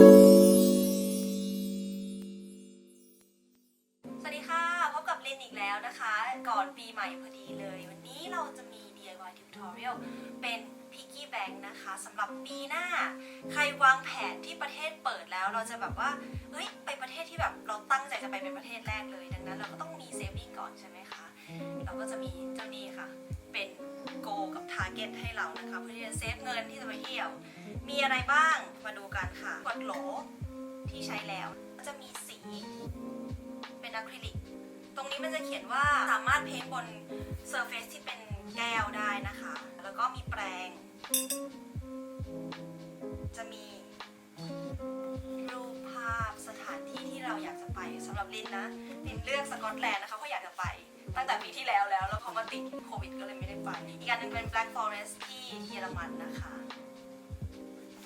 สวัสดีค่ะ พบกับลินอีกแล้วนะคะ ก่อนปีใหม่พอดีเลย วันนี้เราจะมี DIY tutorial เป็นพิกกี้แบงค์นะคะสำหรับปีหน้า ใครวางแผนที่ประเทศเปิดแล้วเราจะแบบว่า เฮ้ย ไปประเทศที่แบบเราตั้งใจจะไปเป็นประเทศแรกเลย ดังนั้นเราก็ต้องมีเซฟวิ่งก่อนใช่ไหมคะ เราก็จะมีเจ้านี้ค่ะ กับ Target ให้เรานะคะเพื่อที่จะเซฟเงินที่จะไปเที่ยว มีอะไรบ้างมาดูกันค่ะกดโหลที่ใช้แล้วก็จะมีสี เป็นอะคริลิก ตรงนี้มันจะเขียนว่าสามารถเพ้นท์บนเซอร์เฟซที่เป็นแก้วได้นะคะ แล้วก็มีแปรงจะมีรูปภาพสถานที่ที่เราอยากจะไปสำหรับลินนะลินเลือกสกอตแลนด์นะคะเพราะอยากจะไป ตั้งแต่ปีที่แล้วแล้ว แล้วพอมาติดโควิดก็เลยไม่ได้ไป อีกอันหนึงเป็น Black Forest ที่เยอรมันนะคะ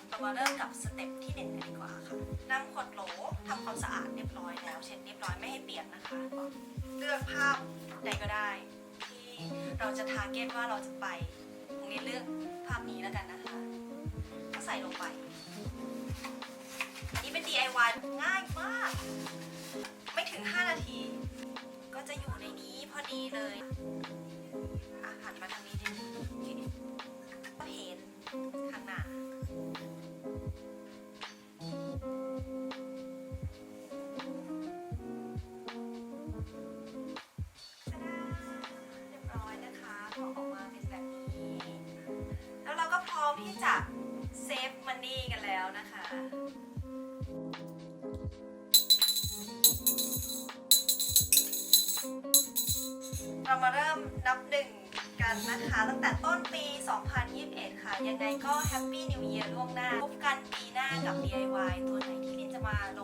เรามาเริ่มกับสเต็ปที่หนึ่งกันดีกว่าค่ะนำขวดโหลทำความสะอาดเรียบร้อยแล้ว เช็ดเรียบร้อยไม่ให้เปียกนะคะ เลือกภาพใดก็ได้ ที่เราจะทาร์เก็ตว่าเราจะไปตรงนี้เลือกภาพนี้แล้วกันนะคะก็ใส่ลงไป จะอยู่ในนี้พอดีเลยอะหันมาทางนี้นิดนึงโอเคก็เห็นข้างหน้าตะดาเรียบร้อยนะคะพอออกมาเป็นแบบนี้แล้วเราก็พร้อมที่จะเซฟมันนี่กันแล้วนะคะ เรามาเริ่มนับหนึ่งกันนะคะ ตั้งแต่ต้นปี 2021 ค่ะ ยังไงก็แฮปปี้นิว e ย r ล่วงหน้า พบกันปีหน้ากับ DIY ตัวไหนที่ลินจะมาลงทิปซอเรียล